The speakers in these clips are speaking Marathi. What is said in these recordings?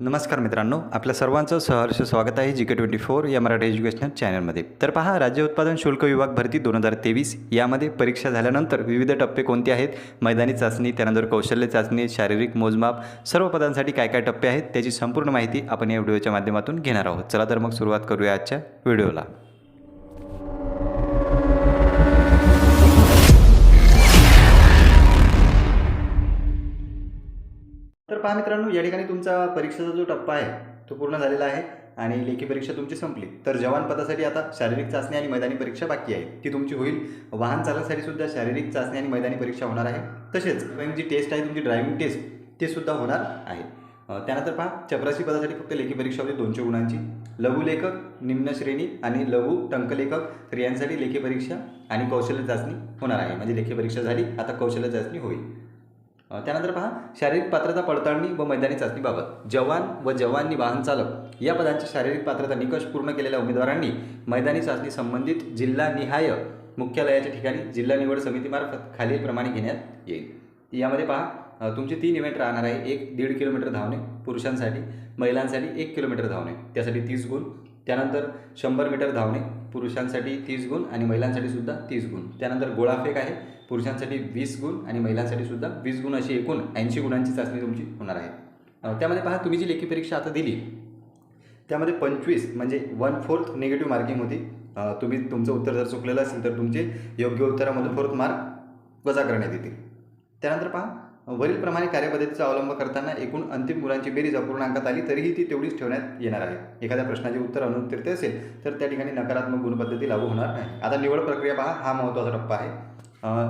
नमस्कार मित्रांनो आपल्या सर्वांचं सहर्ष स्वागत आहे जी के ट्वेंटी फोर या मराठी एज्युकेशनल चॅनलमध्ये. तर पहा राज्य उत्पादन शुल्क विभाग भरती दोन हजार तेवीस यामध्ये परीक्षा झाल्यानंतर विविध टप्पे कोणते आहेत? मैदानी चाचणी त्यानंतर कौशल्य चाचणी शारीरिक मोजमाप सर्व पदांसाठी काय काय टप्पे आहेत? त्याची संपूर्ण माहिती आपण या व्हिडिओच्या माध्यमातून घेणार आहोत. चला तर मग सुरुवात करूया आजच्या व्हिडिओला. पहा मित्रांनो या ठिकाणी तुमचा परीक्षेचा जो टप्पा आहे तो पूर्ण झालेला आहे आणि लेखी परीक्षा तुमची संपली. तर जवान पदासाठी आता शारीरिक चाचणी आणि मैदानी परीक्षा बाकी आहे. ती तुमची होईल. वाहन चालकासाठी सुद्धा शारीरिक चाचणी आणि मैदानी परीक्षा होणार आहे. तसेच जी टेस्ट आहे तुमची ड्रायव्हिंग टेस्ट ते सुद्धा होणार आहे. त्यानंतर पहा चपराशी पदासाठी फक्त लेखी परीक्षा होती दोनशे गुणांची. लघुलेखक निम्न श्रेणी आणि लघु टंकलेखक तर यांसाठी लेखी परीक्षा आणि कौशल्य चाचणी होणार आहे. म्हणजे लेखी परीक्षा झाली आता कौशल्य चाचणी होईल. त्यानंतर पहा शारीरिक पात्रता पडताळणी व मैदानी चाचणीबाबत जवान व जवानी वाहन चालक या पदांच्या शारीरिक पात्रता निकष पूर्ण केलेल्या उमेदवारांनी मैदानी चाचणी संबंधित जिल्हानिहाय मुख्यालयाच्या ठिकाणी जिल्हा निवड समितीमार्फत खालीलप्रमाणे घेण्यात येईल. यामध्ये पहा तुमचे तीन इव्हेंट राहणार आहे. एक दीड किलोमीटर धावणे पुरुषांसाठी महिलांसाठी एक किलोमीटर धावणे. त्यासाठी तीस गुण त्यानंतर शंभर मीटर धावणे पुरुषांसाठी तीस गुण आणि महिलांसाठी सुद्धा तीस गुण. त्यानंतर गोळाफेक आहे पुरुषांसाठी वीस गुण आणि महिलांसाठी सुद्धा वीस गुण अशी एकूण ऐंशी गुणांची चाचणी तुमची होणार आहे. त्यामध्ये पहा तुम्ही जी लेखी परीक्षा आता दिली त्यामध्ये पंचवीस म्हणजे वन फोर्थ निगेटिव्ह मार्किंग होती. तुम्ही तुमचं उत्तर जर चुकलेलं असेल तर तुमचे योग्य उत्तरामधून फोर्थ मार्क वजा करण्यात येतील. त्यानंतर पहा वरीलप्रमाणे कार्यपद्धतीचा अवलंब करताना एकूण अंतिम गुणांची बेरीज अपूर्णांकात आली तरीही ती तेवढीच ठेवण्यात येणार आहे. एखाद्या प्रश्नाचे उत्तर अनुत्तीर्थ असेल तर त्या ठिकाणी नकारात्मक गुणपद्धती लागू होणार नाही. आता निवड प्रक्रिया पहा हा महत्त्वाचा टप्पा आहे.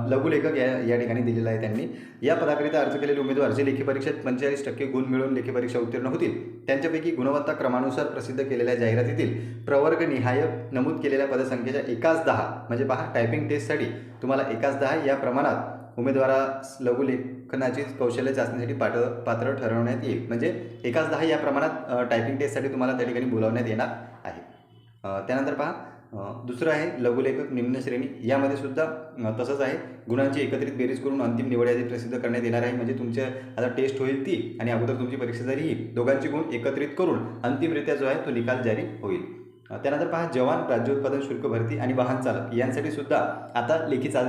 लघुलेखक या या ठिकाणी दिलेला आहे त्यांनी. या पदाकरिता अर्ज केलेले उमेदवार जे लेखी परीक्षेत पंचेचाळीस टक्के गुण मिळवून लेखी परीक्षा उत्तीर्ण होतील त्यांच्यापैकी गुणवत्ता क्रमानुसार प्रसिद्ध केलेल्या जाहिरातीतील प्रवर्गनिहाय नमूद केलेल्या पदसंख्येच्या एकाच दहा म्हणजे पहा टायपिंग टेस्टसाठी तुम्हाला एकाच दहा या प्रमाणात उमेदवारास लघुलेखनाची कौशल्य चाचणीसाठी पाठ पात्र ठरवण्यात येईल. म्हणजे एकाच दहा या प्रमाणात टायपिंग टेस्टसाठी तुम्हाला त्या ठिकाणी बोलावण्यात येणार आहे. त्यानंतर पहा दुसरं आहे लघुलेखक निम्न श्रेणी. यामध्ये सुद्धा तसंच आहे. गुणांची एकत्रित बेरीज करून अंतिम निवड यादी प्रसिद्ध करण्यात येणार आहे. म्हणजे तुमच्या आता टेस्ट होईल ती आणि अगोदर तुमची परीक्षा झाली ही दोघांची गुण एकत्रित करून अंतिमरित्या जो आहे तो निकाल जारी होईल. त्यानंतर पहा जवान राज्य उत्पादन शुल्क भरती आणि वाहन चालक यांसाठी सुद्धा आता लेखी चा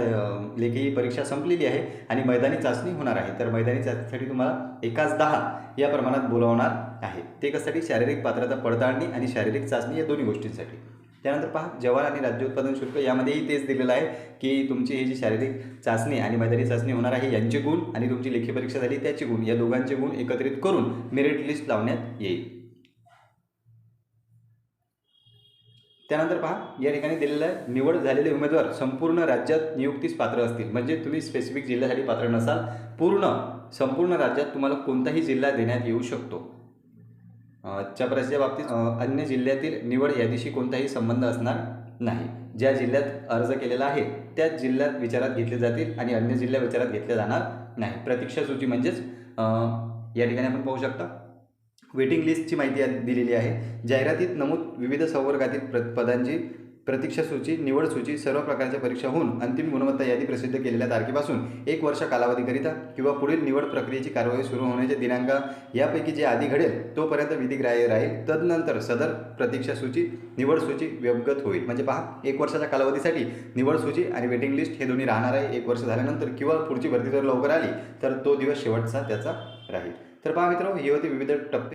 लेखी परीक्षा संपलेली आहे आणि मैदानी चाचणी होणार आहे. तर मैदानी चाचणीसाठी तुम्हाला एकाच दहा या प्रमाणात बोलावणार आहे. ते कशासाठी शारीरिक पात्रता पडताळणी आणि शारीरिक चाचणी या दोन्ही गोष्टींसाठी. त्यानंतर पहा जवान आणि राज्य उत्पादन शुल्क यामध्येही तेच दिलेलं आहे की तुमची ही जी शारीरिक चाचणी आणि मैदानी चाचणी होणार आहे यांचे गुण आणि तुमची लेखी परीक्षा झाली त्याचे गुण या दोघांचे गुण एकत्रित करून मेरिट लिस्ट लावण्यात येईल. त्यानंतर पहा या ठिकाणी दिलेलं आहे निवड झालेले उमेदवार संपूर्ण राज्यात नियुक्तीस पात्र असतील. म्हणजे तुम्ही स्पेसिफिक जिल्ह्यासाठी पात्र नसाल पूर्ण संपूर्ण राज्यात तुम्हाला कोणताही जिल्हा देण्यात येऊ शकतो. अ, चपराशीच्या बाबतीत अन्य जिल्ह्यातील निवड यादीशी कोणताही संबंध असणार नाही. ज्या जिल्ह्यात अर्ज केलेला आहे त्याच जिल्ह्यात विचारात घेतले जातील आणि अन्य जिल्ह्या विचारात घेतले जाणार नाही. प्रतीक्षा सूची म्हणजेच या ठिकाणी आपण पाहू शकता. वेटिंग लिस्टची माहिती दिलेली आहे. जाहिरातीत नमूद विविध संवर्गातील प्र पदांची प्रतीक्षा सूची निवड सूची सर्व प्रकारच्या परीक्षा होऊन अंतिम गुणवत्ता यादी प्रसिद्ध केलेल्या तारखेपासून एक वर्ष कालावधीकरिता किंवा पुढील निवड प्रक्रियेची कारवाई सुरू होण्याच्या दिनांक यापैकी जे आधी घडेल तोपर्यंत विधिग्राह्य राहील. तदनंतर सदर प्रतीक्षा सूची निवड सूची व्यवगत होईल. म्हणजे पहा एक वर्षाच्या कालावधीसाठी निवड सूची आणि वेटिंग लिस्ट हे दोन्ही राहणार आहे. एक वर्ष झाल्यानंतर किंवा पुढची भरती जर लवकर आली तर तो दिवस शेवटचा त्याचा राहील. तर पहा मित्रांनो हे होते विविध टप्पे